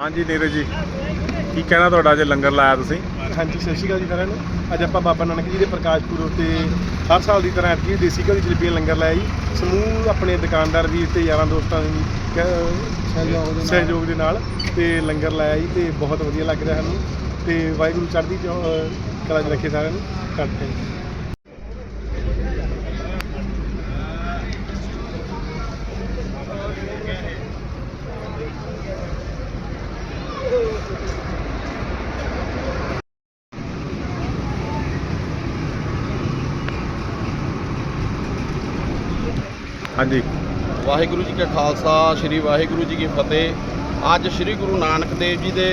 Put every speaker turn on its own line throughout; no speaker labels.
ਹਾਂਜੀ ਨੀਰਜ ਜੀ ਕੀ ਕਹਿਣਾ ਤੁਹਾਡਾ ਅੱਜ ਲੰਗਰ ਲਾਇਆ ਤੁਸੀਂ?
ਹਾਂਜੀ ਸਤਿ ਸ਼੍ਰੀ ਅਕਾਲ ਜੀ ਸਾਰਿਆਂ ਨੂੰ। ਅੱਜ ਆਪਾਂ ਬਾਬਾ ਨਾਨਕ ਜੀ ਦੇ ਪ੍ਰਕਾਸ਼ ਪੁਰਬ ਉੱਤੇ ਹਰ ਸਾਲ ਦੀ ਤਰ੍ਹਾਂ ਐਤਕੀ ਦੇਸੀ ਘਿਓ ਦੀ ਜਲੇਬੀਆਂ ਲੰਗਰ ਲਾਇਆ ਜੀ। ਸਮੂਹ ਆਪਣੇ ਦੁਕਾਨਦਾਰ ਵੀਰ ਤੇ ਯਾਰਾਂ ਦੋਸਤਾਂ ਦੀ ਕ- ਸਹਿਯੋਗ ਦੇ ਨਾਲ। ਤੇ ਲੰਗਰ ਲਾਇਆ ਜੀ ਤੇ ਬਹੁਤ ਵਧੀਆ ਲੱਗ ਰਿਹਾ ਸਾਨੂੰ ਤੇ ਵਾਹਿਗੁਰੂ ਚੜ੍ਹਦੀ ਚੌ- ਕਲਾ 'ਚ ਰੱਖੇ ਸਾਰਿਆਂ ਨੂੰ। ਕਰਦੇ
ਹਾਂਜੀ।
ਵਾਹਿਗੁਰੂ ਜੀ ਕਾ ਖਾਲਸਾ ਸ੍ਰੀ ਵਾਹਿਗੁਰੂ ਜੀ ਕੀ ਫਤਿਹ। ਅੱਜ ਸ੍ਰੀ ਗੁਰੂ ਨਾਨਕ ਦੇਵ ਜੀ ਦੇ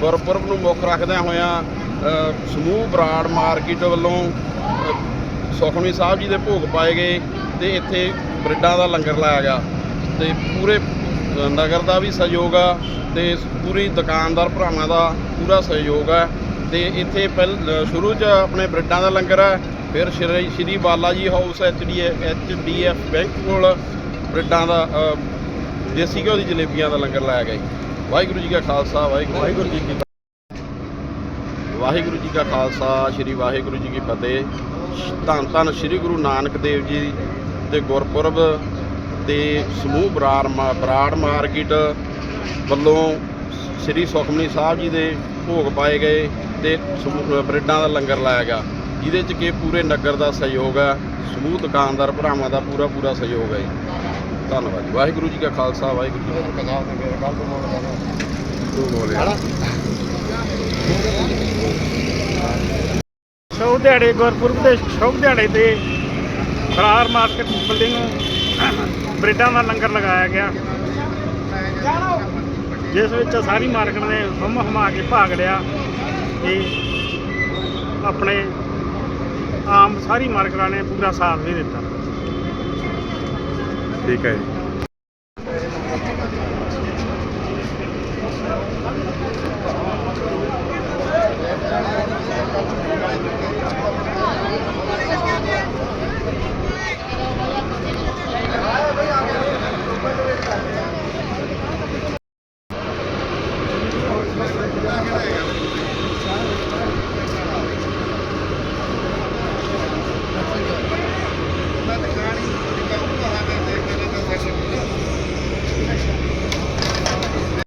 ਗੁਰਪੁਰਬ ਨੂੰ ਮੁੱਖ ਰੱਖਦਿਆਂ ਹੋਇਆਂ ਸਮੂਹ ਬਰਾੜ ਮਾਰਕੀਟ ਵੱਲੋਂ ਅ, ਸੁਖਮਨੀ ਸਾਹਿਬ ਜੀ ਦੇ ਭੋਗ ਪਾਏ ਗਏ ਤੇ ਇੱਥੇ ਬ੍ਰਿਡਾਂ ਦਾ ਲੰਗਰ ਲਾਇਆ ਗਿਆ ਤੇ ਪੂਰੇ ਨਗਰ ਦਾ ਵੀ ਸਹਿਯੋਗ ਆ ਤੇ ਪੂਰੀ ਦੁਕਾਨਦਾਰ ਭਰਾਵਾਂ ਦਾ ਪੂਰਾ ਸਹਿਯੋਗ ਹੈ ਤੇ ਇੱਥੇ ਪਹਿਲ ਸ਼ੁਰੂ 'ਚ ਆਪਣੇ ਬ੍ਰੈਡਾਂ ਦਾ ਲੰਗਰ ਹੈ ਫਿਰ Shri Shri Bala ji house H D H D F bank ਕੋਲ ਬ੍ਰੈਡਾਂ ਦਾ ਦੇਸੀ ਘਿਓ ਦੀ ਜਲੇਬੀਆਂ ਦਾ ਲੰਗਰ ਲਾਇਆ ਗਿਆ ਵਾਹਿਗੁਰੂ ਜੀ ਕਾ ਖਾਲਸਾ ਵਾਹਿਗੁਰੂ ਵਾਹਿਗੁਰੂ ਜੀ ਕੀ ਫਤਿਹ। ਵਾਹਿਗੁਰੂ ਜੀ ਕਾ ਖਾਲਸਾ ਸ੍ਰੀ ਵਾਹਿਗੁਰੂ ਜੀ ਕੀ ਫਤਿਹ। ਧੰਨ ਧੰਨ ਸ੍ਰੀ ਗੁਰੂ ਨਾਨਕ ਦੇਵ ਜੀ ਦੇ ਗੁਰਪੁਰਬ ਤੇ ਸਮੂਹ ਬਰਾੜ ਮਾ- ਬਰਾੜ ਮਾਰਕੀਟ ਵੱਲੋਂ ਸ੍ਰੀ ਸੁਖਮਨੀ ਸਾਹਿਬ ਜੀ ਦੇ ਭੋਗ ਪਾਏ ਗਏ ਤੇ ਸਮੂਹ- ਬ੍ਰੈਡਾਂ ਦਾ ਲੰਗਰ ਲਾਇਆ ਗਿਆ ਜਿਹਦੇ ਚ ਕਿ ਪੂਰੇ ਨਗਰ ਦਾ ਸਹਿਯੋਗ ਹੈ ਸਮੂਹ ਦੁਕਾਨਦਾਰ ਭਰਾਵਾਂ ਦਾ ਪੂਰਾ ਪੂਰਾ ਸਹਿਯੋਗ ਹੈ ਧੰਨਵਾਦ ਜੀ। ਵਾਹਿਗੁਰੂ ਜੀ ਕਾ ਖਾਲਸਾ ਵਾਹਿਗੁਰੂ ਜੀ ਕੀ ਫਤਿਹ।
ਸ਼ੁਭ ਦਿਹਾੜੇ ਗੁਰਪੁਰਬ ਦੇ ਸ਼ੁਭ ਦਿਹਾੜੇ ਤੇ ਫਰਾਰ ਮਾਰਕੀਟ ਬਿਲਡਿੰਗ ਬ੍ਰੈਡਾਂ ਦਾ ਲੰਗਰ ਲਗਾਇਆ ਗਿਆ। ਜਿਸ ਵਿੱਚ ਸਾਰੀ ਮਾਰਕੀਟ ਨੇ ਹਮ ਹਮਾ ਕੇ ਭਾਗ ਲਿਆ ਤੇ ਆਪਣੇ ਆਮ ਸਾਰੀ ਮਾਰਕੀਟਾਂ ਨੇ ਪੂਰਾ ਸਾਥ ਵੀ ਦਿੱਤਾ।
ਠੀਕ ਹੈ ਜੀ।